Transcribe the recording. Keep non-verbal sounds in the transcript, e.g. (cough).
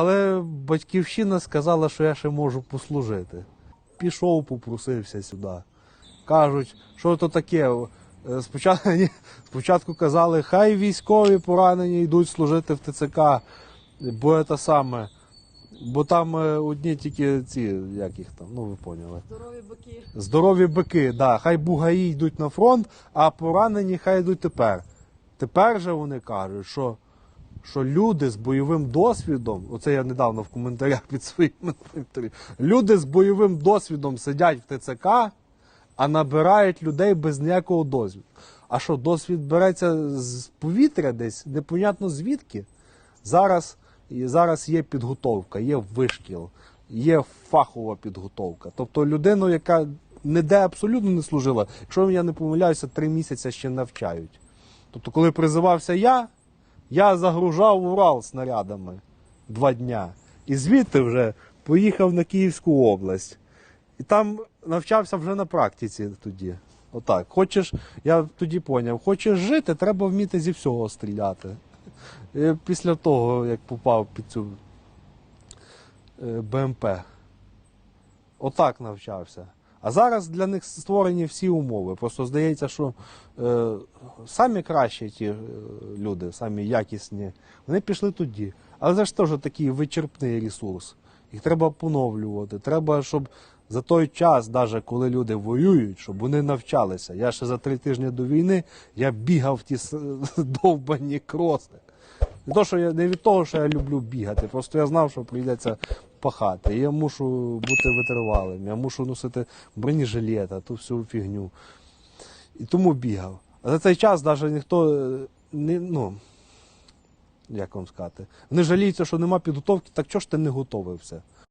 Але батьківщина сказала, що я ще можу послужити. Пішов, попросився сюди. Кажуть, що то таке. Е, Спочатку, (laughs) ні, спочатку казали, хай військові поранені йдуть служити в ТЦК, бо це саме. Бо там е, одні тільки ці, як їх там, ну ви поняли. Здорові боки. Здорові бики, да, хай бугаї йдуть на фронт, а поранені хай йдуть тепер. Тепер же вони кажуть, що, що люди з бойовим досвідом, оце я недавно в коментарях під своїми (laughs) люди з бойовим досвідом сидять в ТЦК, а набирають людей без ніякого досвіду. А що, досвід береться з повітря десь, непонятно звідки. Зараз, зараз є підготовка, є вишкіл, є фахова підготовка. Тобто людину, яка ніде абсолютно не служила, якщо я не помиляюся, три місяці ще навчають. Тобто, коли призивався я, я загружав Урал снарядами два дня. І звідти вже поїхав на Київську область. І там навчався вже на практиці тоді. Отак. Хочеш, я тоді поняв, хочеш жити, треба вміти зі всього стріляти. І після того, як попав під цю е, БМП. Отак навчався. А зараз для них створені всі умови. Просто здається, що е, самі кращі ті е, люди, самі якісні, вони пішли тоді. Але це ж теж такий вичерпний ресурс. Їх треба поновлювати. Треба, щоб за той час, навіть коли люди воюють, щоб вони навчалися. Я ще за три тижні до війни я бігав ті (laughs) довбані кроси. Не, то, що я, не від того, що я люблю бігати, просто я знав, що прийдеться пахати. Я мушу бути витривалим, я мушу носити бронежилет, ту всю фігню. І тому бігав. А за цей час навіть ніхто е, не, ну, як вам сказати, не жаліється, що нема підготовки, так чого ж ти не готовився?